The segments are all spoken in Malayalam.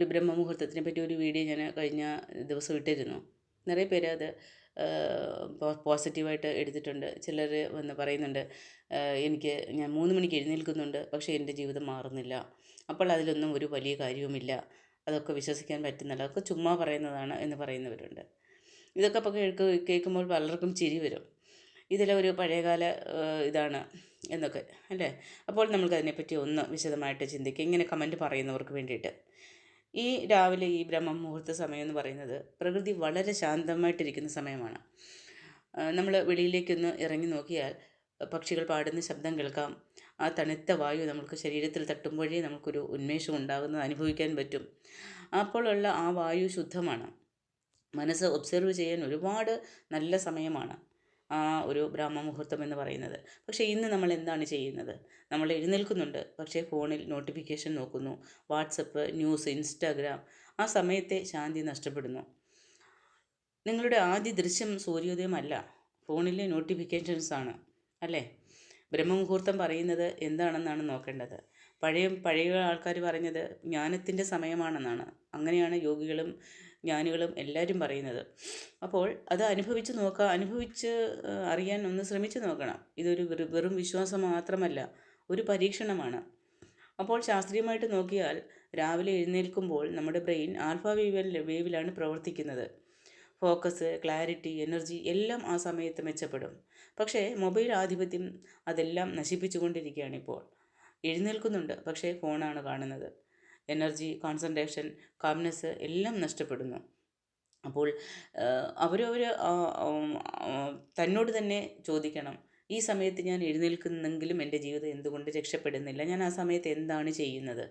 ഒരു ബ്രഹ്മമുഹൂർത്തത്തിനെ പറ്റി ഒരു വീഡിയോ ഞാൻ കഴിഞ്ഞ ദിവസം ഇട്ടിരുന്നു. നിറയെ പേര് അത് പോസിറ്റീവായിട്ട് എടുത്തിട്ടുണ്ട്. ചിലർ വന്ന് പറയുന്നുണ്ട് എനിക്ക് ഞാൻ മൂന്ന് മണിക്ക് എഴുന്നേൽക്കുന്നുണ്ട് പക്ഷേ എന്റെ ജീവിതം മാറുന്നില്ല. അപ്പോൾ അതിലൊന്നും ഒരു വലിയ കാര്യവുമില്ല. അതൊക്കെ വിശ്വസിക്കാൻ പറ്റുന്നില്ല. അതൊക്കെ ചുമ്മാ പറയുന്നതാണ് എന്ന് പറയുന്നവരുണ്ട്. ഇതൊക്കെ അപ്പോൾ കേൾക്ക് കേൾക്കുമ്പോൾ പലർക്കും ചിരി വരും. ഇതിലെ ഒരു പഴയകാല ഇതാണ് എന്നൊക്കെ അല്ലേ? അപ്പോൾ നമുക്കതിനെപ്പറ്റി ഒന്ന് വിശദമായിട്ട് ചിന്തിക്കുക. ഇങ്ങനെ കമന്റ് പറയുന്നവർക്ക് വേണ്ടിയിട്ട്. ഈ രാവിലെ ഈ ബ്രഹ്മ മുഹൂർത്ത സമയം എന്ന് പറയുന്നത് പ്രകൃതി വളരെ ശാന്തമായിട്ടിരിക്കുന്ന സമയമാണ്. നമ്മൾ വെളിയിലേക്കൊന്ന് ഇറങ്ങി നോക്കിയാൽ പക്ഷികൾ പാടുന്ന ശബ്ദം കേൾക്കാം. ആ തണുത്ത വായു നമുക്ക് ശരീരത്തിൽ തട്ടുമ്പോഴേ നമുക്കൊരു ഉന്മേഷം ഉണ്ടാകുന്നത് അനുഭവിക്കാൻ പറ്റും. അപ്പോഴുള്ള ആ വായു ശുദ്ധമാണ്. മനസ്സ് ഒബ്സർവ് ചെയ്യാൻ ഒരുപാട് നല്ല സമയമാണ്. ആ ഒരു ബ്രാഹ്മ മുഹൂർത്തം എന്ന് പറയുന്നത്. പക്ഷേ ഇന്ന് നമ്മൾ എന്താണ് ചെയ്യുന്നത്? നമ്മൾ എഴുന്നേൽക്കുന്നുണ്ട്. പക്ഷേ ഫോണിൽ നോട്ടിഫിക്കേഷൻ നോക്കുന്നു. വാട്സപ്പ് ന്യൂസ് ഇൻസ്റ്റാഗ്രാം ആ സമയത്തെ ശാന്തി നഷ്ടപ്പെടുന്നു. നിങ്ങളുടെ ആദ്യ ദൃശ്യം സൂര്യോദയമല്ല. ഫോണിലെ നോട്ടിഫിക്കേഷൻസ് ആണ്. അല്ലേ? ബ്രഹ്മമുഹൂർത്തം പറയുന്നത് എന്താണെന്നാണ് നോക്കേണ്ടത്. പഴയ പഴയ ആൾക്കാർ പറഞ്ഞത് ജ്ഞാനത്തിന്റെ സമയമാണെന്നാണ്. അങ്ങനെയാണ് യോഗികളും ജ്ഞാനികളും എല്ലാവരും പറയുന്നത്. അപ്പോൾ അത് അനുഭവിച്ച് നോക്കുക അനുഭവിച്ച് അറിയാൻ ഒന്ന് ശ്രമിച്ചു നോക്കണം. ഇതൊരു വെറും വിശ്വാസം മാത്രമല്ല ഒരു പരീക്ഷണമാണ്. അപ്പോൾ ശാസ്ത്രീയമായിട്ട് നോക്കിയാൽ രാവിലെ എഴുന്നേൽക്കുമ്പോൾ നമ്മുടെ ബ്രെയിൻ ആൽഫ വേവൽ വേവിലാണ് പ്രവർത്തിക്കുന്നത്. ഫോക്കസ് ക്ലാരിറ്റി എനർജി എല്ലാം ആ സമയത്ത് മെച്ചപ്പെടും. പക്ഷേ മൊബൈൽ ആധിപത്യം അതെല്ലാം നശിപ്പിച്ചുകൊണ്ടിരിക്കുകയാണ് ഇപ്പോൾ. എഴുന്നേൽക്കുന്നുണ്ട് പക്ഷേ ഫോണാണ് കാണുന്നത്. എനർജി കോൺസെൻട്രേഷൻ കാംനെസ് എല്ലാം നഷ്ടപ്പെടുന്നു. അപ്പോൾ അവരവർ തന്നോട് തന്നെ ചോദിക്കണം ഈ സമയത്ത് ഞാൻ എഴുന്നേൽക്കുന്നെങ്കിലും എന്റെ ജീവിതം എന്തുകൊണ്ട് രക്ഷപ്പെടുന്നില്ല? ഞാൻ ആ സമയത്ത് എന്താണ് ചെയ്യുന്നത്?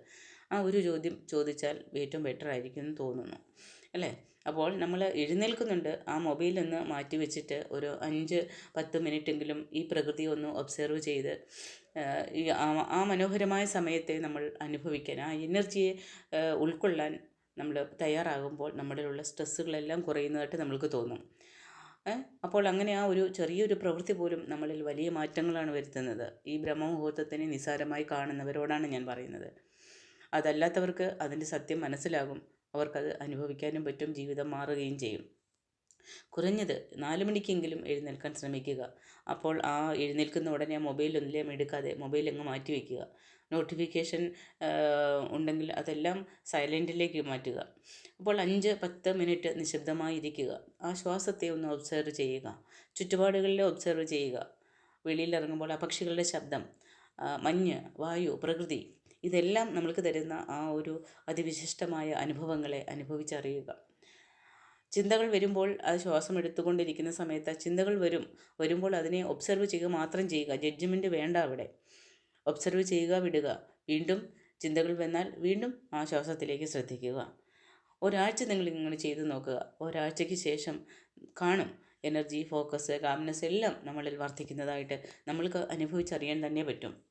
ആ ഒരു ചോദ്യം ചോദിച്ചാൽ ഏറ്റവും ബെറ്റർ ആയിരിക്കും എന്ന് തോന്നുന്നു. അല്ലേ? അപ്പോൾ നമ്മൾ എഴുന്നേൽക്കുന്നുണ്ട് ആ മൊബൈലൊന്ന് മാറ്റി വെച്ചിട്ട് ഒരു അഞ്ച് പത്ത് മിനിറ്റെങ്കിലും ഈ പ്രകൃതി ഒന്ന് ഒബ്സർവ് ചെയ്ത് ഈ ആ മനോഹരമായ സമയത്തെ നമ്മൾ അനുഭവിക്കാൻ ആ എനർജിയെ ഉൾക്കൊള്ളാൻ നമ്മൾ തയ്യാറാകുമ്പോൾ നമ്മളിലുള്ള സ്ട്രെസ്സുകളെല്ലാം കുറയുന്നതായിട്ട് നമ്മൾക്ക് തോന്നും. അപ്പോൾ അങ്ങനെ ആ ഒരു ചെറിയൊരു പ്രവൃത്തി പോലും നമ്മളിൽ വലിയ മാറ്റങ്ങളാണ് വരുത്തുന്നത്. ഈ ബ്രഹ്മമുഹൂർത്തത്തിനെ നിസാരമായി കാണുന്നവരോടാണ് ഞാൻ പറയുന്നത്. അതല്ലാത്തവർക്ക് അതിന്റെ സത്യം മനസ്സിലാകും. അവർക്കത് അനുഭവിക്കാനും പറ്റും ജീവിതം മാറുകയും ചെയ്യും. കുറഞ്ഞത് നാല് മണിക്കെങ്കിലും എഴുന്നേൽക്കാൻ ശ്രമിക്കുക. അപ്പോൾ ആ എഴുന്നേൽക്കുന്ന ഉടനെ ആ മൊബൈലൊന്നിലേം എടുക്കാതെ മൊബൈൽ അങ്ങ് മാറ്റി വയ്ക്കുക നോട്ടിഫിക്കേഷൻ ഉണ്ടെങ്കിൽ അതെല്ലാം സൈലന്റിലേക്ക് മാറ്റുക. അപ്പോൾ അഞ്ച് പത്ത് മിനിറ്റ് നിശബ്ദമായി ഇരിക്കുക ആ ശ്വാസത്തെ ഒന്ന് ഒബ്സർവ് ചെയ്യുക. ചുറ്റുപാടുകളിൽ ഒബ്സർവ് ചെയ്യുക. വെളിയിലിറങ്ങുമ്പോൾ ആ പക്ഷികളുടെ ശബ്ദം മഞ്ഞ് വായു പ്രകൃതി ഇതെല്ലാം നമ്മൾക്ക് തരുന്ന ആ ഒരു അതിവിശിഷ്ടമായ അനുഭവങ്ങളെ അനുഭവിച്ചറിയുക. ചിന്തകൾ വരുമ്പോൾ അത് ശ്വാസം എടുത്തുകൊണ്ടിരിക്കുന്ന സമയത്ത് ചിന്തകൾ വരും. വരുമ്പോൾ അതിനെ ഒബ്സർവ് ചെയ്യുക മാത്രം ചെയ്യുക. ജഡ്ജ്മെന്റ് വേണ്ട അവിടെ. ഒബ്സർവ് ചെയ്യുക വിടുക. വീണ്ടും ചിന്തകൾ വന്നാൽ വീണ്ടും ആ ശ്വാസത്തിലേക്ക് ശ്രദ്ധിക്കുക. ഒരാഴ്ച നിങ്ങൾ ഇങ്ങനെ ചെയ്ത് നോക്കുക. ഒരാഴ്ചയ്ക്ക് ശേഷം കാണും. എനർജി ഫോക്കസ് കാംനെസ് എല്ലാം നമ്മളിൽ വർദ്ധിക്കുന്നതായിട്ട് നമ്മൾക്ക് അനുഭവിച്ചറിയാൻ തന്നെ പറ്റും.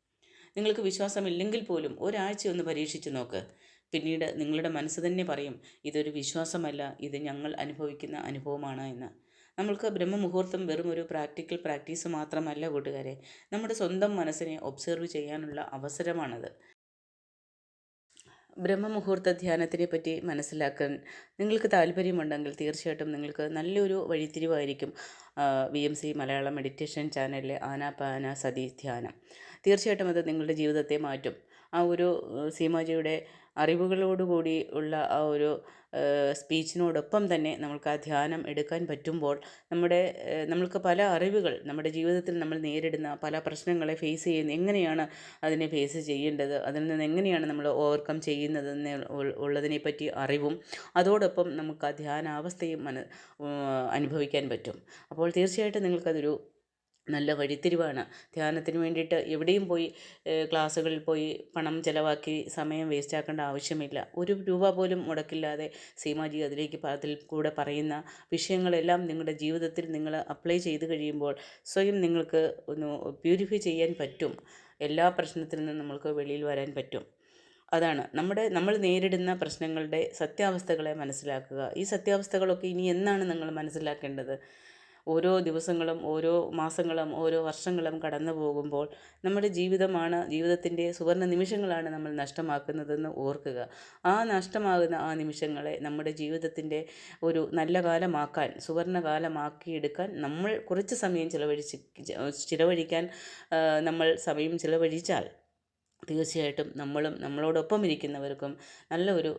നിങ്ങൾക്ക് വിശ്വാസമില്ലെങ്കിൽ പോലും ഒരാഴ്ച ഒന്ന് പരീക്ഷിച്ച് നോക്ക്. പിന്നീട് നിങ്ങളുടെ മനസ്സ് തന്നെ പറയും ഇതൊരു വിശ്വാസമല്ല ഇത് ഞങ്ങൾ അനുഭവിക്കുന്ന അനുഭവമാണ് എന്ന്. നമ്മൾക്ക് ബ്രഹ്മമുഹൂർത്തം വെറും ഒരു പ്രാക്ടിക്കൽ പ്രാക്ടീസ് മാത്രമല്ല കൂട്ടുകാരെ നമ്മുടെ സ്വന്തം മനസ്സിനെ ഒബ്സർവ് ചെയ്യാനുള്ള അവസരമാണത്. ബ്രഹ്മമുഹൂർത്ത ധ്യാനത്തിനെ പറ്റി മനസ്സിലാക്കാൻ നിങ്ങൾക്ക് താല്പര്യമുണ്ടെങ്കിൽ തീർച്ചയായിട്ടും നിങ്ങൾക്ക് നല്ലൊരു വഴിത്തിരിവായിരിക്കും V M C Malayalam meditation ചാനലിലെ ആനാപാന സതി ധ്യാനം. തീർച്ചയായിട്ടും അത് നിങ്ങളുടെ ജീവിതത്തെ മാറ്റും. ആ ഒരു സീമാജിയുടെ അറിവുകളോടുകൂടി ഉള്ള ആ ഒരു സ്പീച്ചിനോടൊപ്പം തന്നെ നമ്മൾക്ക് ആ ധ്യാനം എടുക്കാൻ പറ്റുമ്പോൾ നമ്മുടെ നമ്മൾക്ക് പല അറിവുകൾ നമ്മുടെ ജീവിതത്തിൽ നമ്മൾ നേരിടുന്ന പല പ്രശ്നങ്ങളെ ഫേസ് ചെയ്യുന്ന എങ്ങനെയാണ് അതിനെ ഫേസ് ചെയ്യേണ്ടത് അതിൽ നിന്ന് എങ്ങനെയാണ് നമ്മൾ ഓവർകം ചെയ്യുന്നതെന്ന് ഉള്ളതിനെപ്പറ്റി അറിവും അതോടൊപ്പം നമുക്ക് ആ ധ്യാനാവസ്ഥയും അനുഭവിക്കാൻ പറ്റും. അപ്പോൾ തീർച്ചയായിട്ടും നിങ്ങൾക്കതൊരു നല്ല വഴിത്തിരിവാണ്. ധ്യാനത്തിന് വേണ്ടിയിട്ട് എവിടെയും പോയി ക്ലാസ്സുകളിൽ പോയി പണം ചിലവാക്കി സമയം വേസ്റ്റ് ആക്കേണ്ട ആവശ്യമില്ല. ഒരു രൂപ പോലും മുടക്കില്ലാതെ സീമാജി അതിലേക്ക് അതിൽ കൂടെ പറയുന്ന വിഷയങ്ങളെല്ലാം നിങ്ങളുടെ ജീവിതത്തിൽ നിങ്ങൾ അപ്ലൈ ചെയ്ത് കഴിയുമ്പോൾ സ്വയം നിങ്ങൾക്ക് ഒന്ന് പ്യൂരിഫൈ ചെയ്യാൻ പറ്റും. എല്ലാ പ്രശ്നത്തിൽ നിന്നും നമ്മൾക്ക് വെളിയിൽ വരാൻ പറ്റും. അതാണ് നമ്മുടെ നമ്മൾ നേരിടുന്ന പ്രശ്നങ്ങളുടെ സത്യാവസ്ഥകളെ മനസ്സിലാക്കുക. ഈ സത്യാവസ്ഥകളൊക്കെ ഇനി എന്നാണ് നിങ്ങൾ മനസ്സിലാക്കേണ്ടത്? ഓരോ ദിവസങ്ങളും ഓരോ മാസങ്ങളും ഓരോ വർഷങ്ങളും കടന്നു പോകുമ്പോൾ നമ്മുടെ ജീവിതമാണ് ജീവിതത്തിന്റെ സുവർണ നിമിഷങ്ങളാണ് നമ്മൾ നഷ്ടമാക്കുന്നതെന്ന് ഓർക്കുക. ആ നഷ്ടമാകുന്ന ആ നിമിഷങ്ങളെ നമ്മുടെ ജീവിതത്തിന്റെ ഒരു നല്ല കാലമാക്കാൻ സുവർണ കാലമാക്കിയെടുക്കാൻ നമ്മൾ കുറച്ച് സമയം ചിലവഴിച്ച് ചിലവഴിക്കാൻ നമ്മൾ സമയം ചിലവഴിച്ചാൽ തീർച്ചയായിട്ടും നമ്മളും നമ്മളോടൊപ്പം ഇരിക്കുന്നവർക്കും നല്ല ഒരു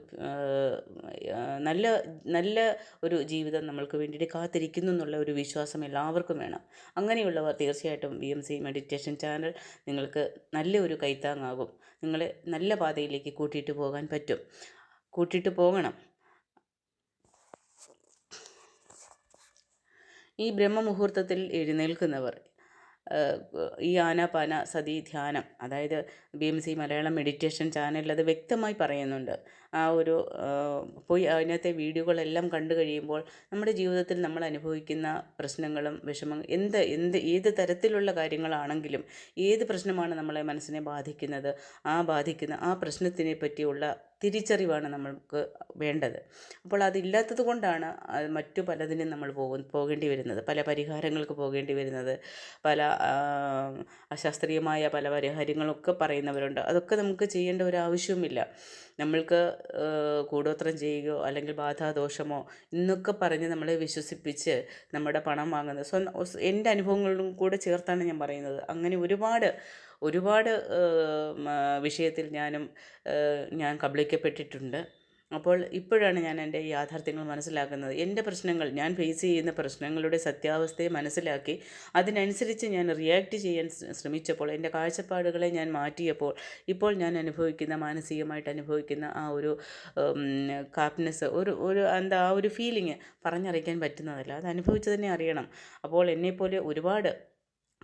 നല്ല നല്ല ഒരു ജീവിതം നമ്മൾക്ക് വേണ്ടിയിട്ട് കാത്തിരിക്കുന്നു എന്നുള്ള ഒരു വിശ്വാസം എല്ലാവർക്കും വേണം. അങ്ങനെയുള്ളവർ തീർച്ചയായിട്ടും V M C meditation channel നിങ്ങൾക്ക് നല്ല ഒരു കൈത്താങ്ങാകും. നിങ്ങളെ നല്ല പാതയിലേക്ക് കൂട്ടിയിട്ട് പോകാൻ പറ്റും. കൂട്ടിയിട്ട് പോകണം. ഈ ബ്രഹ്മമുഹൂർത്തത്തിൽ എഴുന്നേൽക്കുന്നവർ ഈ ആനാപാന സതി ധ്യാനം അതായത് B M C Malayalam meditation ചാനലിൽ അത് വ്യക്തമായി പറയുന്നുണ്ട്. ആ ഒരു പോയി അതിനകത്തെ വീഡിയോകളെല്ലാം കണ്ടു കഴിയുമ്പോൾ നമ്മുടെ ജീവിതത്തിൽ നമ്മൾ അനുഭവിക്കുന്ന പ്രശ്നങ്ങളും വിഷമം എന്ത് എന്ത് ഏത് തരത്തിലുള്ള കാര്യങ്ങളാണെങ്കിലും ഏത് പ്രശ്നമാണ് നമ്മളെ മനസ്സിനെ ബാധിക്കുന്നത് ആ ബാധിക്കുന്ന ആ പ്രശ്നത്തിനെ പറ്റിയുള്ള തിരിച്ചറിവാണ് നമ്മൾക്ക് വേണ്ടത്. അപ്പോൾ അതില്ലാത്തത് കൊണ്ടാണ് മറ്റു പലതിനും നമ്മൾ പോകും പോകേണ്ടി വരുന്നത്. പല പരിഹാരങ്ങൾക്ക് പോകേണ്ടി വരുന്നത്. പല അശാസ്ത്രീയമായ പല പരിഹാരങ്ങളൊക്കെ പറയുന്നവരുണ്ട്. അതൊക്കെ നമുക്ക് ചെയ്യേണ്ട ഒരു ആവശ്യവുമില്ല. നമ്മൾക്ക് കൂടോത്രം ചെയ്യുകയോ അല്ലെങ്കിൽ ബാധാദോഷമോ എന്നൊക്കെ പറഞ്ഞ് നമ്മളെ വിശ്വസിപ്പിച്ച് നമ്മുടെ പണം വാങ്ങുന്നത്. സ്വന്തം എന്റെ അനുഭവങ്ങളിലും കൂടെ ചേർത്താണ് ഞാൻ പറയുന്നത്. അങ്ങനെ ഒരുപാട് ഒരുപാട് വിഷയത്തിൽ ഞാനും ഞാൻ കബളിക്കപ്പെട്ടിട്ടുണ്ട്. അപ്പോൾ ഇപ്പോഴാണ് ഞാൻ എന്റെ യാഥാർത്ഥ്യങ്ങൾ മനസ്സിലാക്കുന്നത്. എന്റെ പ്രശ്നങ്ങൾ ഞാൻ ഫേസ് ചെയ്യുന്ന പ്രശ്നങ്ങളുടെ സത്യാവസ്ഥയെ മനസ്സിലാക്കി അതിനനുസരിച്ച് ഞാൻ റിയാക്ട് ചെയ്യാൻ ശ്രമിച്ചപ്പോൾ എന്റെ കാഴ്ചപ്പാടുകളെ ഞാൻ മാറ്റിയപ്പോൾ ഇപ്പോൾ ഞാൻ അനുഭവിക്കുന്ന മാനസികമായിട്ട് അനുഭവിക്കുന്ന ആ ഒരു കാപ്നെസ് ഒരു ഒരു എന്താ ആ ഒരു ഫീലിംഗ് പറഞ്ഞറിയിക്കാൻ പറ്റുന്നതല്ല. അത് അനുഭവിച്ച് തന്നെ അറിയണം. അപ്പോൾ എന്നെപ്പോലെ ഒരുപാട്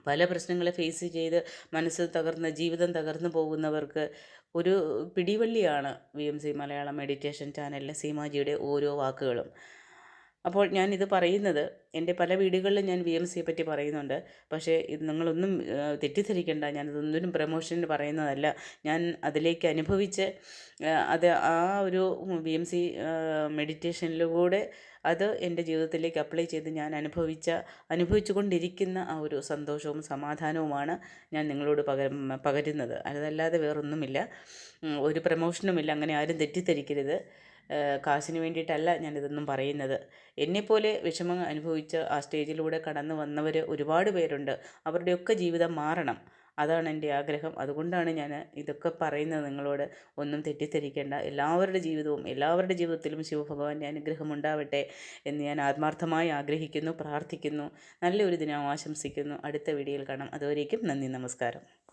പല പ്രശ്നങ്ങളെ ഫേസ് ചെയ്ത് മനസ്സ് തകർന്ന് ജീവിതം തകർന്നു പോകുന്നവർക്ക് ഒരു പിടിവള്ളിയാണ് V M C Malayalam meditation ചാനലിലെ സീമാജിയുടെ ഓരോ വാക്കുകളും. അപ്പോൾ ഞാൻ ഇത് പറയുന്നത് എന്റെ പല വീടുകളിലും ഞാൻ വി എം സിയെ പറ്റി പറയുന്നുണ്ട്. പക്ഷേ ഇത് നിങ്ങളൊന്നും തെറ്റിദ്ധരിക്കേണ്ട. ഞാനിതൊന്നും പ്രമോഷന് പറയുന്നതല്ല. ഞാൻ അതിലേക്ക് അനുഭവിച്ച് അത് ആ ഒരു വി എം സി മെഡിറ്റേഷനിലൂടെ അത് എന്റെ ജീവിതത്തിലേക്ക് അപ്ലൈ ചെയ്ത് ഞാൻ അനുഭവിച്ച അനുഭവിച്ചു കൊണ്ടിരിക്കുന്ന ആ ഒരു സന്തോഷവും സമാധാനവുമാണ് ഞാൻ നിങ്ങളോട് പക പകരുന്നത്. അതല്ലാതെ വേറൊന്നുമില്ല. ഒരു പ്രമോഷനുമില്ല അങ്ങനെ ആരും തെറ്റിദ്ധരിക്കരുത്. കാശിന് വേണ്ടിയിട്ടല്ല ഞാനിതൊന്നും പറയുന്നത്. എന്നെപ്പോലെ വിഷമം അനുഭവിച്ച് ആ സ്റ്റേജിലൂടെ കടന്നു വന്നവർ ഒരുപാട് പേരുണ്ട്. അവരുടെയൊക്കെ ജീവിതം മാറണം. അതാണ് എന്റെ ആഗ്രഹം. അതുകൊണ്ടാണ് ഞാൻ ഇതൊക്കെ പറയുന്നത് നിങ്ങളോട്. ഒന്നും തെറ്റിദ്ധരിക്കേണ്ട. എല്ലാവരുടെ ജീവിതവും എല്ലാവരുടെ ജീവിതത്തിലും ശിവഭഗവാന്റെ അനുഗ്രഹം ഉണ്ടാവട്ടെ എന്ന് ഞാൻ ആത്മാർത്ഥമായി ആഗ്രഹിക്കുന്നു പ്രാർത്ഥിക്കുന്നു. നല്ലൊരു ദിനം ആശംസിക്കുന്നു. അടുത്ത വീഡിയോയിൽ കാണാം. അതുവരേക്കും നന്ദി നമസ്കാരം.